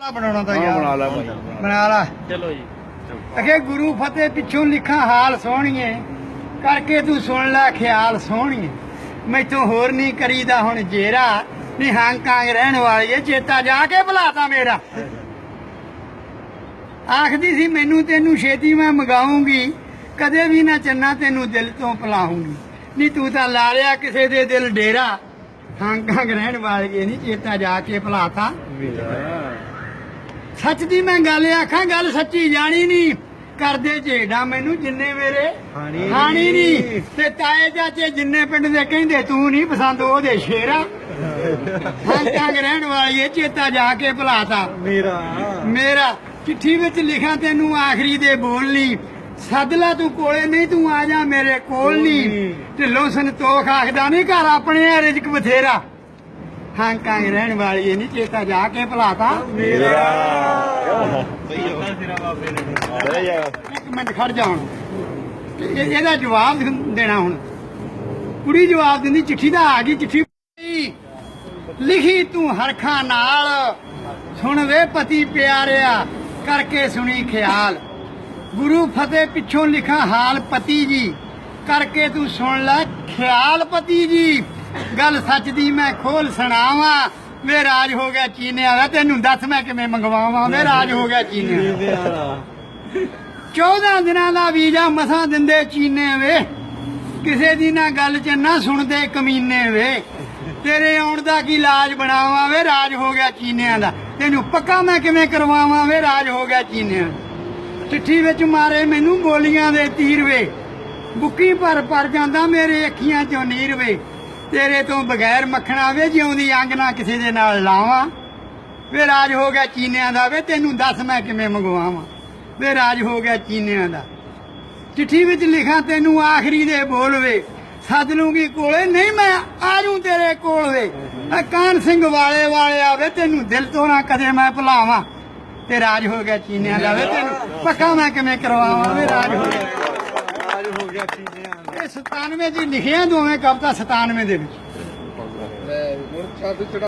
ਲਾ ਬਣਾਉਣਾ ਤਾਂ ਯਾਰ। ਬਣਾ ਲੈ ਭਾਈ ਬਣਾ ਲਾ। ਚਲੋ ਜੀ। ਅਖੇ ਗੁਰੂ ਫਤਿਹ ਪਿੱਛੋਂ ਲਿਖਾਂ ਹਾਲ ਸੋਹਣੀਏ। ਕਰਕੇ ਤੂੰ ਸੁਣ ਲੈ ਖਿਆਲ ਸੋਹਣੀਏ। ਮੈਥੋਂ ਹੋਰ ਨਹੀਂ ਕਰੀਦਾ ਹੁਣ ਜੇਰਾ। ਨਹੀਂ ਹਾਂਗਕਾਂਗ ਰਹਿਣ ਵਾਲੀ ਏ ਚੇਤਾ ਜਾ ਕੇ ਭੁਲਾਤਾ ਮੇਰਾ। ਆਖਦੀ ਸੀ ਮੈਨੂੰ ਤੈਨੂੰ ਛੇਤੀ ਮੈਂ ਮਗਾਉਂਗੀ। ਕਦੇ ਵੀ ਨਾ ਚੰਨਾ ਤੈਨੂੰ ਦਿਲ ਤੋਂ ਭੁਲਾਉਂਗੀ। ਨਹੀਂ ਤੂੰ ਤਾਂ ਲਾ ਲਿਆ ਕਿਸੇ ਦੇ ਦਿਲ ਡੇਰਾ। ਹਾਂਗਕਾਂਗ ਰਹਿਣ ਵਾਲੀ ਏ ਨਹੀਂ ਚੇਤਾ ਜਾ ਕੇ ਭੁਲਾਤਾ। ਸੱਚ ਦੀ ਮੈਂ ਗੱਲ ਆਖਾਂ ਗੱਲ ਸੱਚੀ ਜਾਣੀ ਨਹੀਂ ਕਰਦੇ ਝੇਡਾ ਮੈਨੂੰ ਜਿੰਨੇ ਮੇਰੇ ਹਾਣੀ ਨਹੀਂ ਤੇ ਤਾਏ ਚਾਚੇ ਜਿੰਨੇ ਪਿੰਡ ਦੇ ਕਹਿੰਦੇ ਤੂੰ ਨਹੀਂ ਪਸੰਦ ਉਹਦੇ ਸ਼ੇਰਾ? ਹਾਂ ਕਾਂਗ ਰਹਿਣ ਵਾਲੀ ਇਹ ਚੇਤਾ ਜਾ ਕੇ ਭੁਲਾਤਾ। ਮੇਰਾ। ਮੇਰਾ। ਚਿੱਠੀ ਵਿੱਚ ਲਿਖਾਂ ਤੈਨੂੰ ਆਖਰੀ ਦੇ ਬੋਲ ਲਈ ਸੱਦ ਲੈ ਤੂੰ ਕੋਲੇ ਨਹੀਂ ਤੂੰ ਆ ਜਾ ਮੇਰੇ ਕੋਲ ਨਹੀਂ ਢਿੱਲੋਂ ਸੰਤੋਖ ਆਖਦਾ ਨਹੀਂ ਘਰ ਆਪਣੇ ਰਿਜਕ ਬਥੇਰਾ। ਹਾਂ ਕਾਂਗ ਰਹਿਣ ਵਾਲੀ ਇਹ ਨਹੀਂ ਚੇਤਾ ਜਾ ਕੇ ਭੁਲਾਤਾ। ਬਹਿ ਜਾ ਇੱਕ ਮਿੰਟ ਖੜ ਜਾ ਹੁਣ। ਇਹ- ਇਹਦਾ ਜਵਾਬ ਦੇਣਾ ਹੁਣ। ਕੁੜੀ ਜਵਾਬ ਦਿੰਦੀ ਚਿੱਠੀ ਦਾ ਆ ਗਈ ਚਿੱਠੀ ਲਿਖੀ ਤੂੰ ਹਰਖਾਂ ਨਾਲ। ਸੁਣ ਵੇ ਪਤੀ ਪਿਆਰਿਆ ਕਰਕੇ ਸੁਣੀ ਖਿਆਲ। ਗੁਰੂ ਫਤਿਹ ਪਿੱਛੋਂ ਲਿਖਾਂ ਹਾਲ ਪਤੀ ਜੀ ਕਰਕੇ ਤੂੰ ਸੁਣ ਲੈ ਖਿਆਲ ਪਤੀ ਜੀ। ਗੱਲ ਸੱਚ ਦੀ ਮੈਂ ਖੋਲ ਸੁਣਾਵਾਂ। ਵੇ ਰਾਜ ਹੋ ਗਿਆ ਚੀਨਿਆ ਦਾ ਤੈਨੂੰ ਦੱਸ ਮੈਂ ਕਿਵੇਂ ਮੰਗਵਾਵਾਂ? ਵੇ ਰਾਜ ਹੋ ਗਿਆ ਚੀਨਿਆ ਦਾ। 14 ਦਿਨਾਂ ਦਾ ਵੀਜ਼ਾ ਮਸਾਂ ਦਿੰਦੇ ਚੀਨੇ ਵੇ। ਕਿਸੇ ਦੀ ਨਾ ਗੱਲ ਚ ਨਾ ਸੁਣਦੇ ਕਮੀਨੇ ਵੇ। ਤੇਰੇ ਆਉਣ ਦਾ ਕੀ ਇਲਾਜ ਬਣਾਵਾਂ ਵੇ? ਰਾਜ ਹੋ ਗਿਆ ਚੀਨਿਆਂ ਦਾ। ਤੈਨੂੰ ਪੱਕਾ ਮੈਂ ਕਿਵੇਂ ਕਰਵਾਵਾਂ ਵੇ? ਰਾਜ ਹੋ ਗਿਆ ਚੀਨਿਆਂ। ਚਿੱਠੀ ਵਿੱਚ ਮਾਰੇ ਮੈਨੂੰ ਗੋਲੀਆਂ ਦੇ ਤੀਰ ਵੇ। ਬੁੱਕੀ ਭਰ ਭਰ ਜਾਂਦਾ ਮੇਰੇ ਅੱਖੀਆਂ ਚੋਂ ਨੀਰ ਵੇ। ਤੇਰੇ ਤੋਂ ਬਗੈਰ ਮੱਖਣਾ ਵੇ ਜਿਉਂਦੀ ਅੰਗ ਨਾ ਕਿਸੇ ਦੇ ਨਾਲ ਲਾਵਾਂ। ਵੇ ਰਾਜ ਹੋ ਗਿਆ ਚੀਨਿਆਂ ਦਾ, ਵੇ ਤੈਨੂੰ ਦੱਸ ਮੈਂ ਕਿਵੇਂ ਮੰਗਵਾਵਾਂ? ਵੇ ਰਾਜ ਹੋ ਗਿਆ ਚੀਨਿਆਂ ਦਾ। ਚਿੱਠੀ ਵਿੱਚ ਲਿਖਾਂ, ਤੈਨੂੰ ਆਖਰੀ ਦੇ ਬੋਲ ਵੇ। ਸੱਦ ਲੂੰਗੀ ਕੋਲੇ ਨਹੀਂ ਮੈਂ ਆ ਜੂ ਤੇਰੇ ਕੋਲ ਵੇ। ਆ ਕਾਨ ਸਿੰਘ ਵਾਲੇ ਵਾਲੇ ਆਵੇ, ਤੈਨੂੰ ਦਿਲ ਤੋਂ ਨਾ ਕਦੇ ਮੈਂ ਭੁਲਾਵਾਂ। ਤੇ ਰਾਜ ਹੋ ਗਿਆ ਚੀਨਿਆਂ ਦਾ, ਵੇ ਤੈਨੂੰ ਪੱਕਾ ਮੈਂ ਕਿਵੇਂ ਕਰਵਾਵਾਂ? ਵੇ ਰਾਜ ਹੋ ਗਿਆ ਇਹ 97 ਜੀ ਲਿਖਿਆ ਦੋਵੇਂ ਕਵਿਤਾ 97 ਦੇ ਵਿੱਚ।